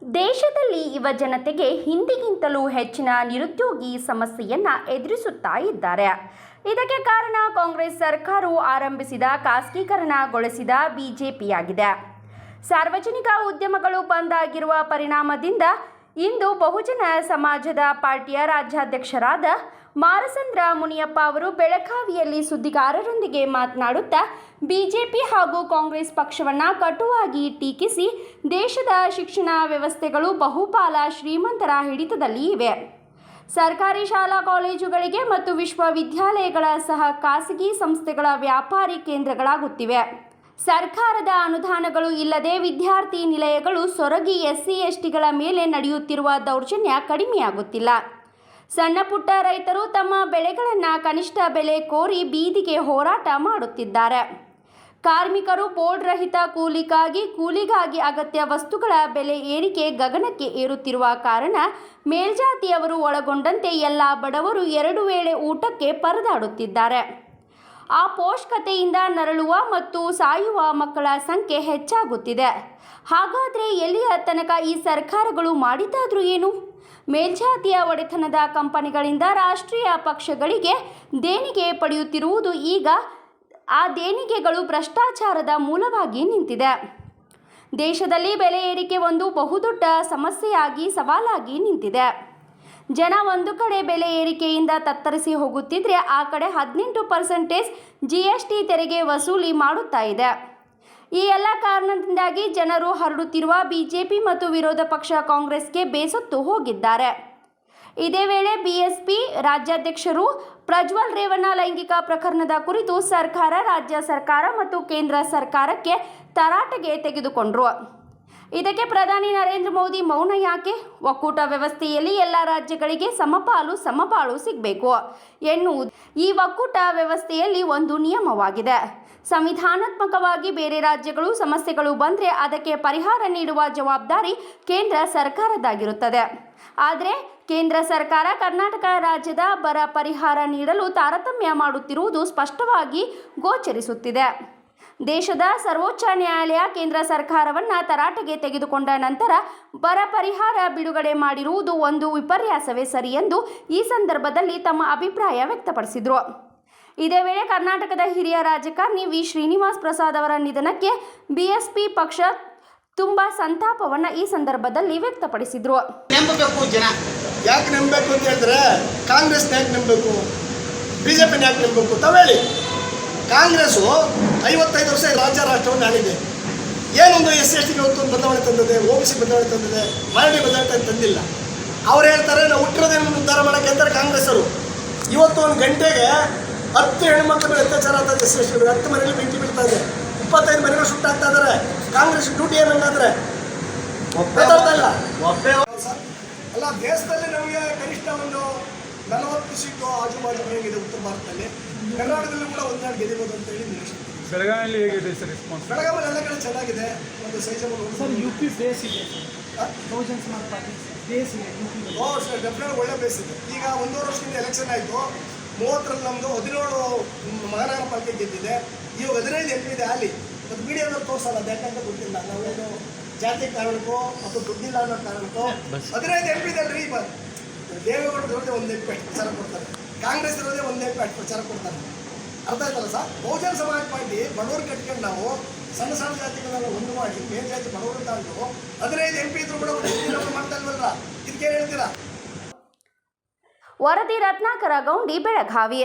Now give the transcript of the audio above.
ದೇಶದಲ್ಲಿ ಯುವ ಜನತೆಗೆ ಹಿಂದಿಗಿಂತಲೂ ಹೆಚ್ಚಿನ ನಿರುದ್ಯೋಗಿ ಸಮಸ್ಯೆಯನ್ನು ಎದುರಿಸುತ್ತಾ ಇದ್ದಾರೆ. ಇದಕ್ಕೆ ಕಾರಣ ಕಾಂಗ್ರೆಸ್ ಸರ್ಕಾರವು ಆರಂಭಿಸಿದ ಖಾಸಗೀಕರಣಗೊಳಿಸಿದ ಬಿಜೆಪಿಯಾಗಿದೆ. ಸಾರ್ವಜನಿಕ ಉದ್ಯಮಗಳು ಬಂದ್ ಆಗಿರುವ ಪರಿಣಾಮದಿಂದ ಇಂದು ಬಹುಜನ ಸಮಾಜದ ಪಾರ್ಟಿಯ ರಾಜ್ಯಾಧ್ಯಕ್ಷರಾದ ಮಾರಸಂದ್ರ ಮುನಿಯಪ್ಪ ಅವರು ಬೆಳಗಾವಿಯಲ್ಲಿ ಸುದ್ದಿಗಾರರೊಂದಿಗೆ ಮಾತನಾಡುತ್ತಾ, ಬಿಜೆಪಿ ಹಾಗೂ ಕಾಂಗ್ರೆಸ್ ಪಕ್ಷವನ್ನು ಕಟುವಾಗಿ ಟೀಕಿಸಿ ದೇಶದ ಶಿಕ್ಷಣ ವ್ಯವಸ್ಥೆಗಳು ಬಹುಪಾಲ ಶ್ರೀಮಂತರ ಹಿಡಿತದಲ್ಲಿ ಇವೆ. ಸರ್ಕಾರಿ ಶಾಲಾ ಕಾಲೇಜುಗಳಿಗೆ ಮತ್ತು ವಿಶ್ವವಿದ್ಯಾಲಯಗಳ ಸಹ ಖಾಸಗಿ ಸಂಸ್ಥೆಗಳ ವ್ಯಾಪಾರಿ ಕೇಂದ್ರಗಳಾಗುತ್ತಿವೆ. ಸರ್ಕಾರದ ಅನುದಾನಗಳು ಇಲ್ಲದೆ ವಿದ್ಯಾರ್ಥಿ ನಿಲಯಗಳು ಸೊರಗಿ ಎಸ್ಸಿ ಎಸ್ಟಿಗಳ ಮೇಲೆ ನಡೆಯುತ್ತಿರುವ ದೌರ್ಜನ್ಯ ಕಡಿಮೆಯಾಗುತ್ತಿಲ್ಲ. ಸಣ್ಣ ಪುಟ್ಟ ರೈತರು ತಮ್ಮ ಬೆಳೆಗಳನ್ನು ಕನಿಷ್ಠ ಬೆಲೆ ಕೋರಿ ಬೀದಿಗೆ ಹೋರಾಟ ಮಾಡುತ್ತಿದ್ದಾರೆ. ಕಾರ್ಮಿಕರು ಬೋರ್ಡ್ ರಹಿತ ಕೂಲಿಗಾಗಿ ಕೂಲಿಗಾಗಿ ಅಗತ್ಯ ವಸ್ತುಗಳ ಬೆಲೆ ಏರಿಕೆ ಗಗನಕ್ಕೆ ಏರುತ್ತಿರುವ ಕಾರಣ ಮೇಲ್ಜಾತಿಯವರು ಒಳಗೊಂಡಂತೆ ಎಲ್ಲ ಬಡವರು ಎರಡು ವೇಳೆ ಊಟಕ್ಕೆ ಪರದಾಡುತ್ತಿದ್ದಾರೆ. ಆ ಪೋಷಕತೆಯಿಂದ ನರಳುವ ಮತ್ತು ಸಾಯುವ ಮಕ್ಕಳ ಸಂಖ್ಯೆ ಹೆಚ್ಚಾಗುತ್ತಿದೆ. ಹಾಗಾದರೆ ಎಲ್ಲಿಯ ತನಕ ಈ ಸರ್ಕಾರಗಳು ಮಾಡಿದ್ದಾದರೂ ಏನು? ಮೇಲ್ಜಾತಿಯ ಒಡೆತನದ ಕಂಪನಿಗಳಿಂದ ರಾಷ್ಟ್ರೀಯ ಪಕ್ಷಗಳಿಗೆ ದೇಣಿಗೆ ಪಡೆಯುತ್ತಿರುವುದು ಈಗ ಆ ದೇಣಿಗೆಗಳು ಭ್ರಷ್ಟಾಚಾರದ ಮೂಲವಾಗಿ ನಿಂತಿದೆ. ದೇಶದಲ್ಲಿ ಬೆಲೆ ಏರಿಕೆ ಒಂದು ಬಹುದೊಡ್ಡ ಸಮಸ್ಯೆಯಾಗಿ ಸವಾಲಾಗಿ ನಿಂತಿದೆ. ಜನ ಒಂದು ಕಡೆ ಬೆಲೆ ಏರಿಕೆಯಿಂದ ತತ್ತರಿಸಿ ಹೋಗುತ್ತಿದ್ರೆ ಆ ಕಡೆ ಹದಿನೆಂಟು ಪರ್ಸೆಂಟೇಜ್ ಜಿ ಎಸ್ ಟಿ ತೆರಿಗೆ ವಸೂಲಿ ಮಾಡುತ್ತಾ ಇದೆ. ಈ ಎಲ್ಲ ಕಾರಣದಿಂದಾಗಿ ಜನರು ಹರಡುತ್ತಿರುವ ಬಿಜೆಪಿ ಮತ್ತು ವಿರೋಧ ಪಕ್ಷ ಕಾಂಗ್ರೆಸ್ಗೆ ಬೇಸತ್ತು ಹೋಗಿದ್ದಾರೆ. ಇದೇ ವೇಳೆ ಬಿಎಸ್ಪಿ ರಾಜ್ಯಾಧ್ಯಕ್ಷರು ಪ್ರಜ್ವಲ್ ರೇವಣ್ಣ ಲೈಂಗಿಕ ಪ್ರಕರಣದ ಕುರಿತು ಸರ್ಕಾರ, ರಾಜ್ಯ ಸರ್ಕಾರ ಮತ್ತು ಕೇಂದ್ರ ಸರ್ಕಾರಕ್ಕೆ ತರಾಟೆಗೆ ತೆಗೆದುಕೊಂಡ್ರು. ಇದಕ್ಕೆ ಪ್ರಧಾನಿ ನರೇಂದ್ರ ಮೋದಿ ಮೌನ ಯಾಕೆ? ಒಕ್ಕೂಟ ವ್ಯವಸ್ಥೆಯಲ್ಲಿ ಎಲ್ಲ ರಾಜ್ಯಗಳಿಗೆ ಸಮಪಾಲು ಸಮಪಾಲು ಸಿಗಬೇಕು. ಎನ್ನುವುದು ಈ ಒಕ್ಕೂಟ ವ್ಯವಸ್ಥೆಯಲ್ಲಿ ಒಂದು ನಿಯಮವಾಗಿದೆ. ಸಂವಿಧಾನಾತ್ಮಕವಾಗಿ ಬೇರೆ ರಾಜ್ಯಗಳು ಸಮಸ್ಯೆಗಳು ಬಂದರೆ ಅದಕ್ಕೆ ಪರಿಹಾರ ನೀಡುವ ಜವಾಬ್ದಾರಿ ಕೇಂದ್ರ ಸರ್ಕಾರದ್ದಾಗಿರುತ್ತದೆ. ಆದರೆ ಕೇಂದ್ರ ಸರ್ಕಾರ ಕರ್ನಾಟಕ ರಾಜ್ಯದ ಬರ ಪರಿಹಾರ ನೀಡಲು ತಾರತಮ್ಯ ಮಾಡುತ್ತಿರುವುದು ಸ್ಪಷ್ಟವಾಗಿ ಗೋಚರಿಸುತ್ತಿದೆ. ದೇಶದ ಸರ್ವೋಚ್ಚ ನ್ಯಾಯಾಲಯ ಕೇಂದ್ರ ಸರ್ಕಾರವನ್ನು ತರಾಟೆಗೆ ತೆಗೆದುಕೊಂಡ ನಂತರ ಬರ ಪರಿಹಾರ ಬಿಡುಗಡೆ ಮಾಡಿರುವುದು ಒಂದು ವಿಪರ್ಯಾಸವೇ ಸರಿ ಎಂದು ಈ ಸಂದರ್ಭದಲ್ಲಿ ತಮ್ಮ ಅಭಿಪ್ರಾಯ ವ್ಯಕ್ತಪಡಿಸಿದರು. ಇದೇ ವೇಳೆ ಕರ್ನಾಟಕದ ಹಿರಿಯ ರಾಜಕಾರಣಿ ವಿ. ಶ್ರೀನಿವಾಸ್ ಪ್ರಸಾದ್ ಅವರ ನಿಧನಕ್ಕೆ ಬಿಎಸ್ಪಿ ಪಕ್ಷ ತುಂಬ ಸಂತಾಪವನ್ನು ಈ ಸಂದರ್ಭದಲ್ಲಿ ವ್ಯಕ್ತಪಡಿಸಿದರು. ನಂಬಬೇಕು ಜನ. ಯಾಕೆ ನಂಬಬೇಕು ಅಂತ ಹೇಳಿದ್ರೆ ಕಾಂಗ್ರೆಸ್ ಯಾಕೆ ನಂಬಬೇಕು? ಬಿಜೆಪಿ ಯಾಕೆ ನಂಬಬೇಕು ತಾವೇಳಿ ಕಾಂಗ್ರೆಸ್ಸು ಐವತ್ತೈದು ವರ್ಷ ರಾಜ್ಯ ರಾಷ್ಟ್ರವನ್ನು ಆಳಿದೆ ಏನೊಂದು ಎಸ್ ಸಿ ಎಸ್ ಟಿಗೆ ಒಂದು ಬದಲಾವಣೆ ತಂದಿದೆ ಒ ಬಿ ಸಿ ಬದಲಾವಣೆ ತಂದಿದೆ ಮರಳಿ ಬದಲಾವಣೆ ತಂದಿಲ್ಲ. ಅವ್ರು ಹೇಳ್ತಾರೆ ನಾವು ಹುಟ್ಟಿರೋದೇನು ಉದ್ಧಾರ ಮಾಡೋಕ್ಕೆ ಅಂತಾರೆ ಕಾಂಗ್ರೆಸ್ಸರು. ಇವತ್ತು ಒಂದು ಗಂಟೆಗೆ ಹತ್ತು ಹೆಣ್ಮಕ್ಳ ಮೇಲೆ ಅತ್ಯಾಚಾರ ಆಗ್ತದೆ ಎಸ್ ಸಿ ಎಸ್ ಟಿ ಹತ್ತು ಮನೆಯಲ್ಲಿ ಬೆಂಕಿ ಬೀಳ್ತಾ ಇದೆ. ಇಪ್ಪತ್ತೈದು ಮನೆಗಳು ಸುಟ್ಟಾಗ್ತಾ ಇದ್ದಾರೆ ಕಾಂಗ್ರೆಸ್ ಡ್ಯೂಟಿ ಏನಂಗಾದ್ರೆ ಅಲ್ಲ ದೇಶದಲ್ಲಿ ನಮಗೆ ಕನಿಷ್ಠ ನಲವತ್ತು ಸೀಟು ಆಜು ಬಾಜು ಹೇಗಿದೆ ಉತ್ತರ ಭಾರತದಲ್ಲಿ. ಕರ್ನಾಟಕದಲ್ಲಿ ಕೂಡ ಒಂದೆರಡು ಗೆಲ್ಲಬಹುದು ಅಂತ ಹೇಳಿ ನಿರೀಕ್ಷೆ ಬೆಳಗಾವಿಯಲ್ಲಿ ಹೇಗಿದೆ ಸರ್ ರೆಸ್ಪಾನ್ಸ್ ಬೆಳಗಾವಿ ಎಲ್ಲ ಕಡೆ ಚೆನ್ನಾಗಿದೆ. ಒಂದು sizeable sir U P base ಇದೆ ಬಹುಜನ್ ಸಮಾಜ್ ಪಾರ್ಟಿ ಬೇಸ್ ಇದೆ ಓ ಸರ್ ಡೆಫಿನೆಟ್ ಒಳ್ಳೆ ಬೇಸ್ ಇದೆ. ಈಗ ಒಂದೂವರೆ ವರ್ಷದಿಂದ ಎಲೆಕ್ಷನ್ ಆಯಿತು. ಮೂವತ್ತರಲ್ಲಿ ನಮ್ಮದು ಹದಿನೇಳು ಮಹಾನಗರ ಪಾಲಿಕೆ ಗೆದ್ದಿದೆ. ಇವಾಗ ಹದಿನೈದು ಎಂ ಪಿ ಇದೆ ಅಲ್ಲಿ ಮತ್ತು ಮೀಡಿಯಾದಲ್ಲಿ ತೋರಿಸಲ್ಲ ಅದು ಯಾಕಂತ ಗೊತ್ತಿಲ್ಲ. ನಾವೇನು ಜಾತಿ ಕಾರಣಕ್ಕೋ ಅಥವಾ ದುಡ್ಡಿಲ್ಲ ಅನ್ನೋ ಕಾರಣಕ್ಕೋ ಹದಿನೈದು ಎಂ ಪಿ ಇದೆ ಅಲ್ರಿ ಈಗ ದೇವೇಗೌಡ ಇರೋದೇ ಒಂದು ಎಂ ಅಷ್ಟು ಪ್ರಚಾರ ಕೊಡ್ತಾರೆ. ಕಾಂಗ್ರೆಸ್ ಇರೋದೇ ಒಂದು ಎಂ ಪಿ ಅಷ್ಟು ಪ್ರಚಾರ ಕೊಡ್ತಾರೆ. ಅರ್ಥ ಆಯ್ತಲ್ಲ ಸರ್? ಬಹುಜನ ಸಮಾಜ ಪಾರ್ಟಿ ಬಡವರು ಕಟ್ಕೊಂಡು ನಾವು ಸಣ್ಣ ಸಣ್ಣ ಜಾತಿಗಳನ್ನ ಒಂದು ಮಾಡಿ ಮೇಲ್ ಜಾತಿ ಬಡವರು ತಾಂಡು ಹದಿನೈದು ಎಂ ಪಿ ಇದ್ರು ಕೂಡ ಮಾಡ್ತಾ ಇಲ್ವಲ್ಲ ಇದಕ್ಕೆ ಹೇಳ್ತೀರಾ? ವರದಿ ರತ್ನಾಕರ ಗೌಂಡಿ ಬೆಳಗಾವಿ.